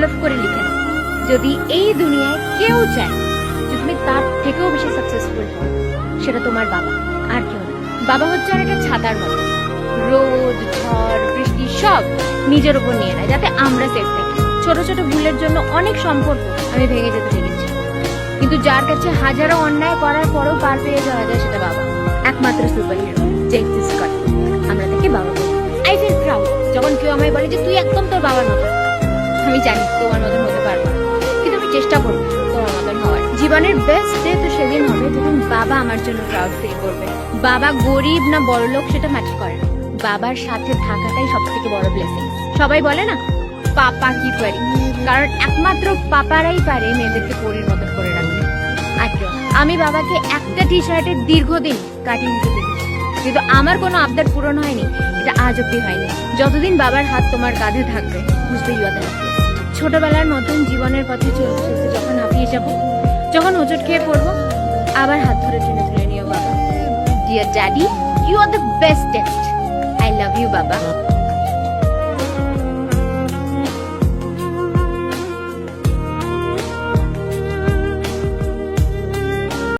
হলফ করে লিখে যদি এই দুনিয়ায় কেউ চায় যে তুমি তার থেকেও বেশি সাকসেসফুল হও, সেটা তোমার বাবা, আর কেউ বাবা হচ্ছে অনেকটা ছাতার মতো। রোদ, ঝড়, বৃষ্টি সব নিজের উপর নিয়ে নেয়, যাতে আমরা সেফ থাকি। ছোট ছোট ভুলের জন্য অনেক সম্পর্ক আমি ভেঙে যেতে দেখেছি। কিন্তু যার কাছে হাজারো অন্যায় করার পরও পার পেয়ে যাওয়া যায় সেটা বাবা। একমাত্র সুপার হিরো যে এক্সিস্ট করে আমরা তাকে বাবা বলি। আই ফিল প্রাউড যখন কেউ আমায় বলে যে তুই একদম তোর বাবার মতো। আমি জানি তোমার মতন হতে পারব কিন্তু আমি চেষ্টা করব তোমার মতন হওয়ার। জীবনের বেস্ট ডে তো সেদিন হবে যখন বাবা আমার জন্য প্রাউড ফিল করবে। বাবা গরিব না বড় লোক সেটা ম্যাটার করে না। বাবার সাথে থাকাটাই সব থেকে বড় ব্লেসিং সবাই বলে না, পাপা কি পারি? কারণ একমাত্র পাপারাই পারে মেয়েদেরকে পরির মতন করে রাখবে আর আমি বাবাকে একটা টি শার্টের দীর্ঘদিন কাটিয়ে দিতে দেখেছি। কিন্তু আমার কোনো আবদার পূরণ হয়নি, এটা আজ অব্দি হয়নি। যতদিন বাবার হাত তোমার কাঁধে থাকবে, বুঝতেই পারে ছোটবেলার মতন জীবনের পথে চলতে চলতে যখন হাঁপিয়ে যাব, যখন হোঁচট খেয়ে পড়ব, আবার হাত ধরে টেনে তুলে নিও বাবা। Dear daddy you are the best test I love you বাবা।